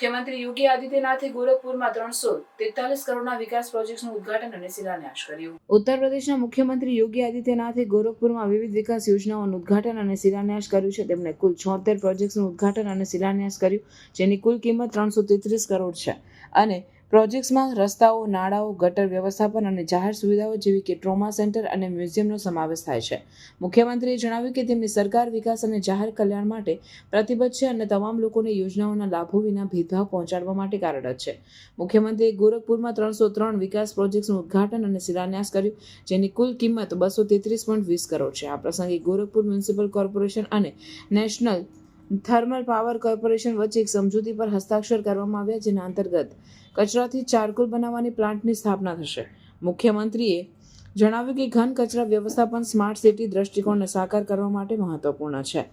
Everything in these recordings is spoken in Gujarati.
મુખ્યમંત્રી યોગી આદિત્યનાથે ગોરખપુરમાં ત્રણસો તેતાલીસ કરોડના વિકાસ પ્રોજેક્ટનું ઉદ્ઘાટન અને શિલાન્યાસ કર્યું. ઉત્તર પ્રદેશના મુખ્યમંત્રી યોગી આદિત્યનાથે ગોરખપુરમાં વિવિધ વિકાસ યોજનાઓનું ઉદ્ઘાટન અને શિલાન્યાસ કર્યું છે. તેમણે કુલ છોતેર પ્રોજેક્ટ્સનું ઉદ્ઘાટન અને શિલાન્યાસ કર્યું, જેની કુલ કિંમત ત્રણસો તેત્રીસ કરોડ છે. અને પ્રોજેક્ટ્સમાં રસ્તાઓ, નાળાઓ, ગટર વ્યવસ્થાપન અને જાહેર સુવિધાઓ જેવી કે ટ્રોમા સેન્ટર અને મ્યુઝિયમનો સમાવેશ થાય છે. મુખ્યમંત્રીએ જણાવ્યું કે તેમની સરકાર વિકાસ અને જાહેર કલ્યાણ માટે પ્રતિબદ્ધ છે અને તમામ લોકોને યોજનાઓના લાભો વિના ભેદભાવ પહોંચાડવા માટે કાર્યરત છે. મુખ્યમંત્રીએ ગોરખપુરમાં ત્રણસો ત્રણ વિકાસ પ્રોજેક્ટ્સનું ઉદ્ઘાટન અને શિલાન્યાસ કર્યું, જેની કુલ કિંમત બસો તેત્રીસ પોઈન્ટ વીસ કરોડ છે. આ પ્રસંગે ગોરખપુર મ્યુનિસિપલ કોર્પોરેશન અને નેશનલ થર્મલ પાવર કોર્પોરેશન વચ્ચે એક સમજૂતી પર હસ્તાક્ષર કરવામાં આવ્યા જેના અંતર્ગત કચરાથી ચારકોલ બનાવવાની પ્લાન્ટની સ્થાપના થશે. મુખ્યમંત્રીએ જણાવ્યું કે ઘન કચરા વ્યવસ્થાપન સ્માર્ટ સિટી દ્રષ્ટિકોણને સાકાર કરવા માટે મહત્વપૂર્ણ છે.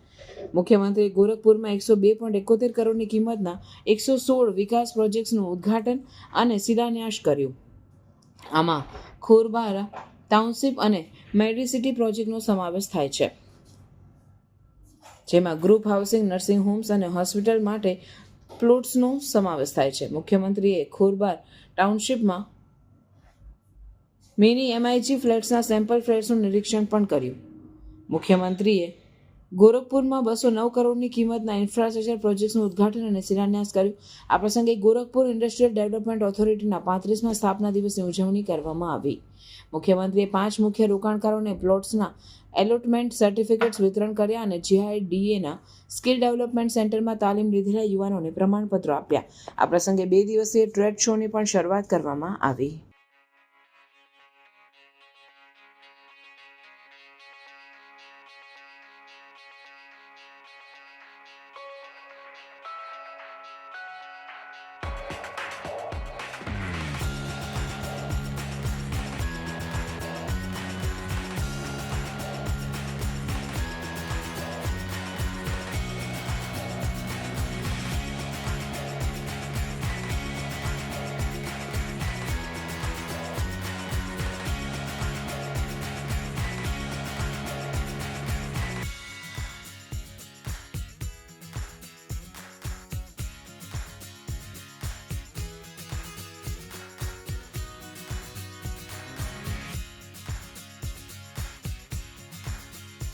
મુખ્યમંત્રીએ ગોરખપુરમાં એકસો બે પોઈન્ટ એકોતેર કરોડની કિંમતના એકસો સોળ વિકાસ પ્રોજેક્ટ્સનું ઉદ્ઘાટન અને શિલાન્યાસ કર્યું. આમાં ખોરબારા, ટાઉનશીપ અને મેડિસિટી પ્રોજેક્ટનો સમાવેશ થાય છે. જેમાં ગ્રુપ હાઉસિંગ નર્સિંગ હોમ્સ અને હોસ્પિટલ માટે પ્લોટ્સનો સમાવેશ થાય છે. મુખ્યમંત્રીએ ખોરબાર ટાઉનશીપમાં મિની એમઆઈજી ફ્લેટ્સના સેમ્પલ ફ્લેટ્સનું નિરીક્ષણ પણ કર્યું. મુખ્યમંત્રીએ ગોરખપુરમાં બસો નવ કરોડની કિંમતના ઇન્ફ્રાસ્ટ્રક્ચર પ્રોજેક્ટ્સનું ઉદ્ઘાટન અને શિલાન્યાસ કર્યું. આ પ્રસંગે ગોરખપુર ઇન્ડસ્ટ્રીયલ ડેવલપમેન્ટ ઓથોરિટીના પાંત્રીસમાં સ્થાપના દિવસની ઉજવણી કરવામાં આવી. મુખ્યમંત્રીએ પાંચ મુખ્ય રોકાણકારોને પ્લોટ્સના એલોટમેન્ટ સર્ટિફિકેટ્સ વિતરણ કર્યા અને જીઆઈડીએના સ્કિલ ડેવલપમેન્ટ સેન્ટરમાં તાલીમ લીધેલા યુવાનોને પ્રમાણપત્રો આપ્યા. આ પ્રસંગે બે દિવસીય ટ્રેડ શોની પણ શરૂઆત કરવામાં આવી.